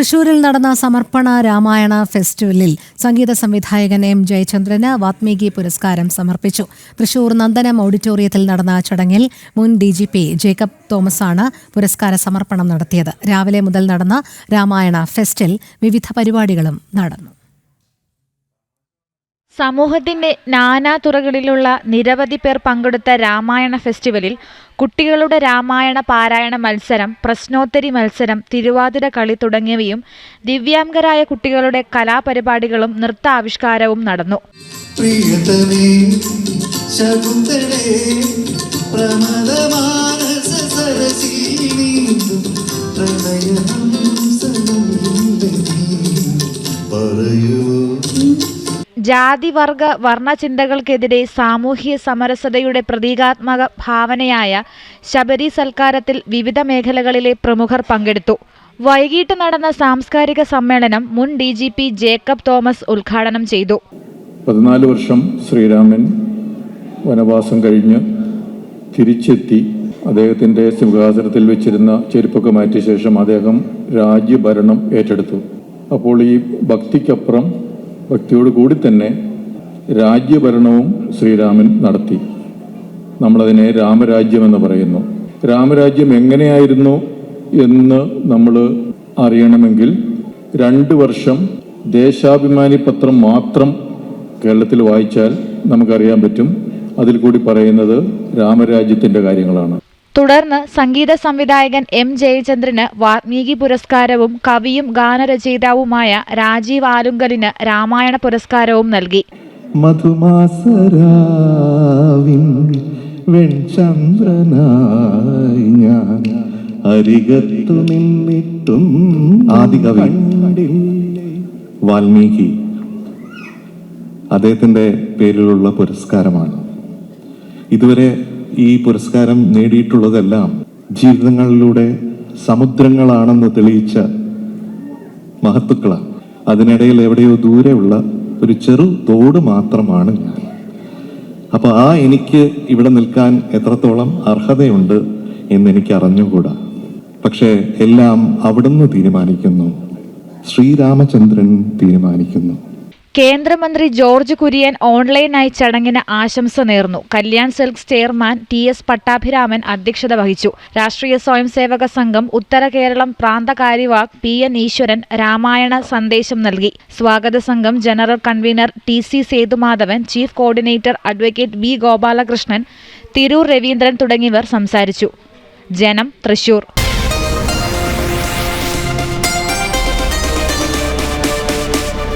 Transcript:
തൃശൂരിൽ നടന്ന സമർപ്പണ രാമായണ ഫെസ്റ്റിവലിൽ സംഗീത സംവിധായകൻ എം ജയചന്ദ്രന് വാത്മീകി പുരസ്കാരം സമർപ്പിച്ചു. തൃശൂർ നന്ദനം ഓഡിറ്റോറിയത്തിൽ നടന്ന ചടങ്ങിൽ മുൻ ഡി ജി പി ജേക്കബ് തോമസാണ് പുരസ്കാര സമർപ്പണം നടത്തിയത്. രാവിലെ മുതൽ നടന്ന രാമായണ ഫെസ്റ്റിൽ വിവിധ പരിപാടികളും നടന്നു. സമൂഹത്തിന്റെ നാനാ തുറകളിലുള്ള നിരവധി പേർ പങ്കെടുത്ത രാമായണ ഫെസ്റ്റിവലിൽ കുട്ടികളുടെ രാമായണ പാരായണ മത്സരം പ്രശ്നോത്തരി മത്സരം തിരുവാതിര കളി തുടങ്ങിയവയും ദിവ്യാംഗരായ കുട്ടികളുടെ കലാപരിപാടികളും നൃത്താവിഷ്കാരവും നടന്നു. പ്രിയതമേ ജാതി വർഗ വർണചിന്തകൾക്കെതിരെ സാമൂഹ്യ സമരസതയുടെ പ്രതീകാത്മക ഭാവനയായ ശബരി സൽക്കാരത്തിൽ വിവിധ മേഖലകളിലെ പ്രമുഖർ പങ്കെടുത്തു. വൈകിട്ട് നടന്ന സാംസ്കാരിക സമ്മേളനം മുൻ D G P Jacob Thomas ഉദ്ഘാടനം ചെയ്തു. പതിനാല് വർഷം ശ്രീരാമൻ വനവാസം കഴിഞ്ഞ് തിരിച്ചെത്തി. അദ്ദേഹത്തിന്റെ സിംഹാസനത്തിൽ വെച്ചിരുന്ന ചെരുപ്പൊക്കെ മാറ്റിയ ശേഷം അദ്ദേഹം രാജ്യഭരണം ഏറ്റെടുത്തു. അപ്പോൾ ഈ ഭക്തിക്കപ്പുറം ഭക്തിയോട് കൂടി തന്നെ രാജ്യഭരണവും ശ്രീരാമൻ നടത്തി. നമ്മളതിനെ രാമരാജ്യം എന്ന് പറയുന്നു. രാമരാജ്യം എങ്ങനെയായിരുന്നു എന്ന് നമ്മൾ അറിയണമെങ്കിൽ രണ്ട് വർഷം ദേശാഭിമാനി പത്രം മാത്രം കേരളത്തിൽ വായിച്ചാൽ നമുക്കറിയാൻ പറ്റും. അതിൽ കൂടി പറയുന്നത് രാമരാജ്യത്തിന്റെ കാര്യങ്ങളാണ്. തുടർന്ന് സംഗീത സംവിധായകൻ എം ജയചന്ദ്രന് വാത്മീകി പുരസ്കാരവും കവിയും ഗാനരചയിതാവുമായ രാജീവ് ആലുങ്കലിന് രാമായണ പുരസ്കാരവും നൽകി. മധുമാസരാവിൻ വെൺചന്ദ്രനായി ഞാൻ അരികത്തു നിന്നിട്ടും ആദികവി. വാൽമീകി. അദ്ദേഹത്തിന്റെ പേരിലുള്ള പുരസ്കാരമാണ്. ഇതുവരെ ഈ പുരസ്കാരം നേടിയിട്ടുള്ളതെല്ലാം ജീവിതങ്ങളിലൂടെ സമുദ്രങ്ങളാണെന്ന് തെളിയിച്ച മഹത്തുക്കളാണ്. അതിനിടയിൽ എവിടെയോ ദൂരെയുള്ള ഒരു ചെറു തോട് മാത്രമാണ് ഞാൻ. അപ്പൊ ആ എനിക്ക് ഇവിടെ നിൽക്കാൻ എത്രത്തോളം അർഹതയുണ്ട് എന്ന് എനിക്ക് അറിഞ്ഞുകൂടാ പക്ഷേ എല്ലാം അവിടുന്ന് തീരുമാനിക്കുന്നു. ശ്രീരാമചന്ദ്രൻ തീരുമാനിക്കുന്നു. കേന്ദ്രമന്ത്രി ജോർജ് കുര്യൻ ഓൺലൈനായി ചടങ്ങിന് ആശംസ നേർന്നു. Kalyan Silks chairman T S Pattabhiraman അധ്യക്ഷത വഹിച്ചു. രാഷ്ട്രീയ സ്വയംസേവക സംഘം ഉത്തര കേരളം പ്രാന്ത കാര്യവാഹ് പി എൻ ഈശ്വരൻ രാമായണ സന്ദേശം നൽകി. സ്വാഗത സംഘം general convener T C Sethumadhavan chief coordinator advocate V Gopalakrishnan Tirur Raveendran തുടങ്ങിയവർ സംസാരിച്ചു. ജനം തൃശൂർ.